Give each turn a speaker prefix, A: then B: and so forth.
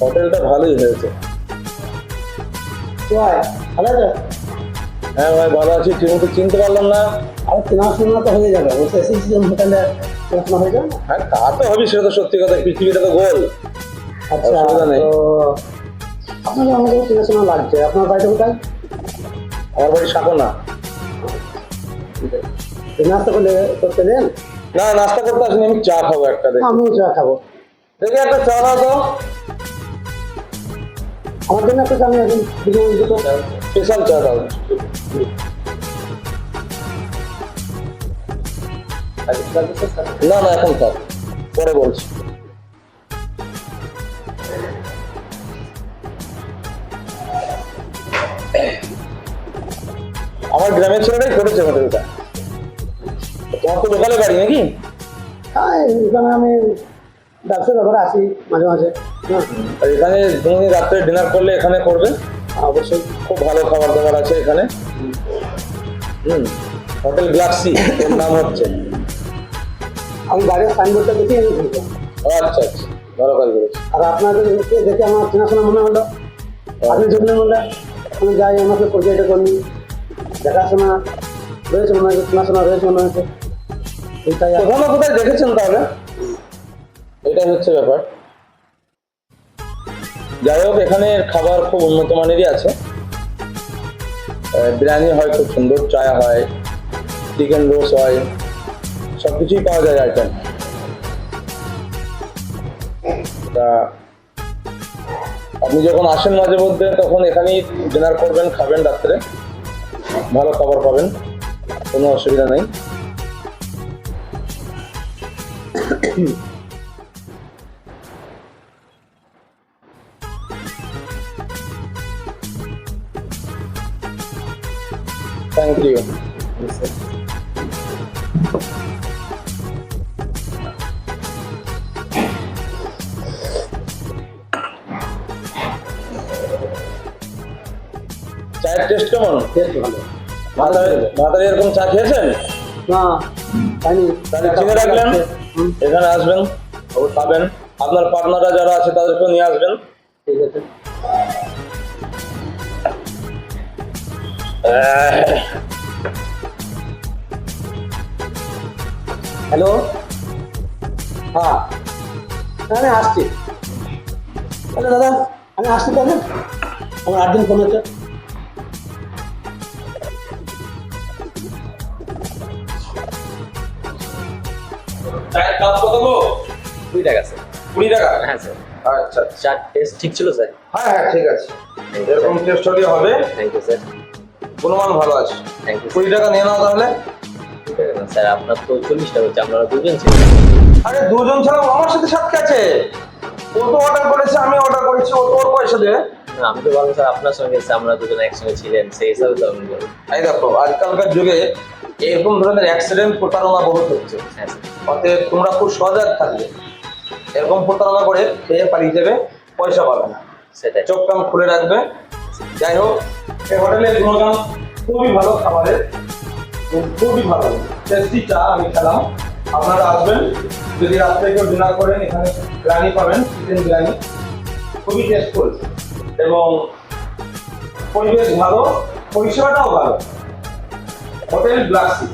A: হোটেলটা ভালোই হয়েছে।
B: ভালো আছো?
A: হ্যাঁ ভাই ভালো আছি ঠিকমতো চিনতে পারলাম না।
B: আর চেনাশোনা তো হয়ে যাবে। বলছে এসেছি যখন হোটেলে হয়ে যাবে।
A: হ্যাঁ তা তো হবে সেটা তো সত্যি কথা পৃথিবীটা তো গোল।
B: আচ্ছা তো আপনাকে আমাকে চেনাশোনা লাগছে। আপনার বাড়িটা কোথায়?
A: আমার বাড়ি সাকোনা
B: নাস্তা করলে করতে দেন?
A: না নাস্তা করতে আসিনি আমি চা খাব একটা দেখি।
B: আমিও চা খাব।
A: দেখি একটা চা দাও তো।
B: আমার জন্য একটা চা আমি এখন দুটো দুটো
A: স্পেশাল চা দাও না না এখন থাক পরে বলছি আমার গ্রামের ছেলেটাই করেছে হোটেলটা তোমার তো লোকালে বাড়ি নাকি
B: হ্যাঁ এখানে আমি ব্যবসার ব্যাপারে আসি মাঝে মাঝে। হ্যাঁ
A: আর এখানে তুমি রাত্রে ডিনার করলে এখানে করবে?
B: অবশ্যই।
A: খুব ভালো খাবার দাবার আছে এখানে। হুম হোটেল গ্লাক্সি এর নাম হচ্ছে।
B: আমি বাড়ির সাইনবোর্ডটা দেখে আমি
A: আচ্ছা আচ্ছা। ভালো কাজ করেছি।
B: আর আপনাদের দেখে আমার চেনাশোনা মনে হলো। আপনি যখন বললেন আমি যাই আমাকে পরিচয়টা করুন দেখাশোনা রয়েছে মনে হচ্ছে চেনাশোনা রয়েছে মনে আর-
A: কোথাও না কোথায় দেখেছেন তাহলে? এটাই হচ্ছে ব্যাপার। যাই হোক, এখানে খাবার খুব উন্নত মানেরই আছে। বিরিয়ানি হয় খুব সুন্দর, চায়া হয় চিকেন রোস্ট হয় সব কিছুই পাওয়া যায় আইটেম। তা, আপনি যখন আসেন মাঝে মধ্যে, তখন এখানেই ডিনার করবেন, খাবেন রাত্রে। ভালো খাবার পাবেন, কোনো অসুবিধা নেই। থ্যাংক ইউ চায়ের টেস্ট কেমন?
B: বেশ ভালো।
A: ভাতারে এরকম চা খেয়েছেন?
B: না জানি
A: তাহলে চিনে রাখলেন? এখানে আসবেন খাবেন আপনার পার্টনাররা যারা আছে তাদেরকেও নিয়ে আসবেন।
B: ঠিক আছে। হ্যালো হ্যাঁ। আমি আসছি। হ্যালো দাদা আমি আসছি তাহলে? আমার আট দিন ফোন হচ্ছে
C: কুড়ি টাকা স্যার।
A: কুড়ি টাকা?
C: হ্যাঁ স্যার।
A: আচ্ছা
C: চার টেস্ট ঠিক ছিল স্যার।
A: হ্যাঁ হ্যাঁ ঠিক আছে। এরকম টেস্ট হলে হবে।
C: থ্যাংক ইউ স্যার
A: গুণমান ভালো আছে।
C: থ্যাংক ইউ
A: কুড়ি টাকা নিয়ে নাও তাহলে।
C: স্যার আপনার তো চল্লিশ টাকা হচ্ছে আপনারা দুজন ছিলেন।
A: আরে দুজন ছাড়া আমার সাথে সাথে আছে। ও তো অর্ডার করেছে আমি অর্ডার করেছি ও তো ওর পয়সা
C: না, আমি তো ভাবলাম স্যার আপনার সঙ্গে আমরা দুজন একসঙ্গে ছিলেন সেই হিসাবে তো আমি বলি
A: এই দেখো আজকালকার যুগে এরকম ধরনের অ্যাক্সিডেন্ট প্রতারণা বহুত হচ্ছে।
C: হ্যাঁ স্যার
A: অতএব তোমরা খুব সজাগ থাকবে। এরকম প্রতারণা করে খেয়ে পালিয়ে যাবে পয়সা পাবে না।
C: সেটাই।
A: চোখ কান খুলে রাখবে যাই হোক এই হোটেলের গুণগান খুবই ভালো খাবারের খুবই ভালো। টেস্টি চা আমি খেলাম। আপনারা আসবেন, যদি রাত্রে কেউ ডিনার করেন, এখানে বিরিয়ানি পাবেন চিকেন বিরিয়ানি। খুবই টেস্টফুল এবং পরিবেশ ভালো, পরিষেবাটাও ভালো। হোটেল ব্লাক্সি